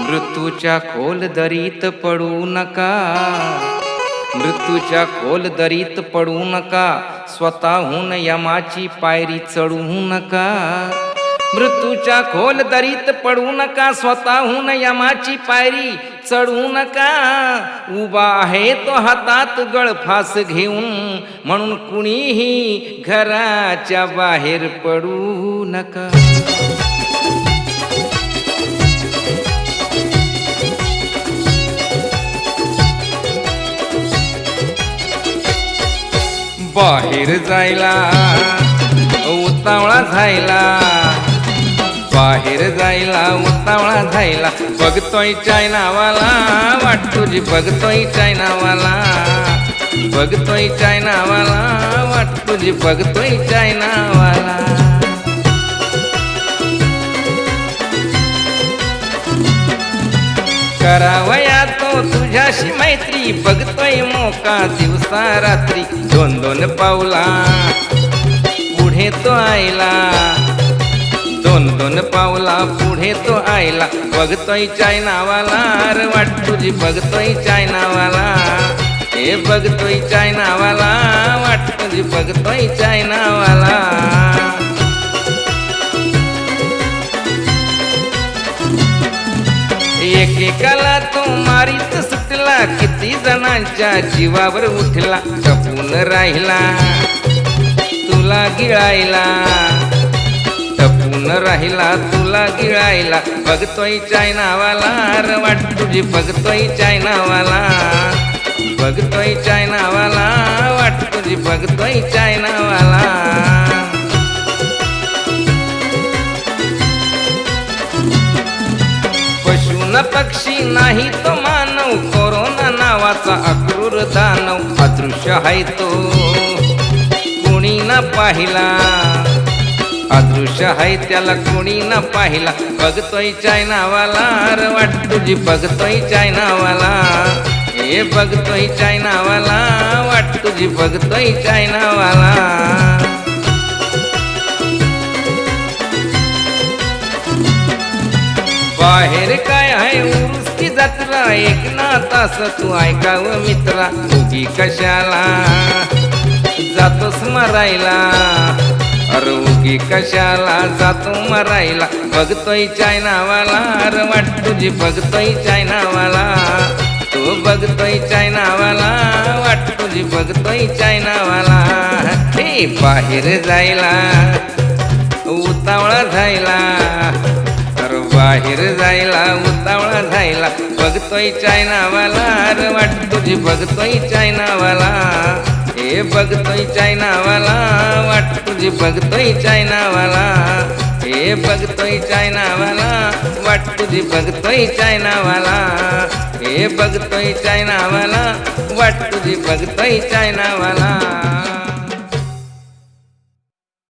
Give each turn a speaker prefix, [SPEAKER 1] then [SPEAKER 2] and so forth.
[SPEAKER 1] मृत्यूच्या खोल दरीत पडू नका. मृत्यूच्या खोल दरीत पडू नका. स्वतःहून यमाची पायरी चढू नका. मृत्यूच्या खोल दरीत पडू नका स्वतःहून यमाची पायरी. चढू नका. उभा आहे तो हातात गळफास घेऊन. म्हणून कुणीही घराच्या बाहेर पडू नका. बाहेर जायला उतावळा झायला बाहेर जायला उतावळा जायला बघतोय चायनावाला वाट तुझी बघतोय चायनावाला. बघतोय चायनावाला वाट तुझी बघतोय चायनावाला. करावया तो तुझ्याशी मैत्री बघतोय मोका दिवसा रात्री. दोन दोन पावला पुढे तो आयला. दोन दोन पावला पुढे तो आयला. बघतोय चायनावाला अरे वाट तुझी बघतोय चायनावाला. हे बघतोय चायनावाला वाट तुझी बघतोय चायनावाला. एकेकाला तो मारीत सुटला किती जणांच्या जीवावर उठला टपून राहिला तुला गिळायला. न राहिला तुला गिळायला. बघतोय चायनावाला अर वाट तुझी बघतोय चायनावाला. बघतोय चायनावाला वाट तुझी बघतोय चायनावाला. पशु न पक्षी नाही तो मानव कोरोना नावाचा अक्रूर दानव अदृश्य आहे तो. कोणी ना पाहिला. अदृश्य आहे त्याला कोणी न पाहिला. बघतोय चायनावाला अर वाट तुझी बघतोय चायनावाला. हे बघतोय चायनावाला वाट तुझी बघतोय चायनावाला. बाहेर काय आहे उरुस की जत्रा एक ना तास तू ऐकाव मित्रा तुझी कशाला? जातोस मरायला. अरे उगी कशाला जातो मरायला? बघतोय चायनावाला अरे वाट तुझी बघतोय चायनावाला. तू बघतोय चायनावाला वाट तुझी बघतोय चायनावाला. हे बाहेर जायला उतावळा जायला अरे बाहेर जायला उतावळा जायला बघतोय चायनावाला अरे वाट तुझी बघतोय चायनावाला. हे बघतोय चायनावाला वाट तुझी बघतोय चायनावाला. हे बघतोय चायनावाला वाट तुझी बघतोय चायनावाला. हे बघतोय चायनावाला वाट तुझी बघतोय चायनावाला.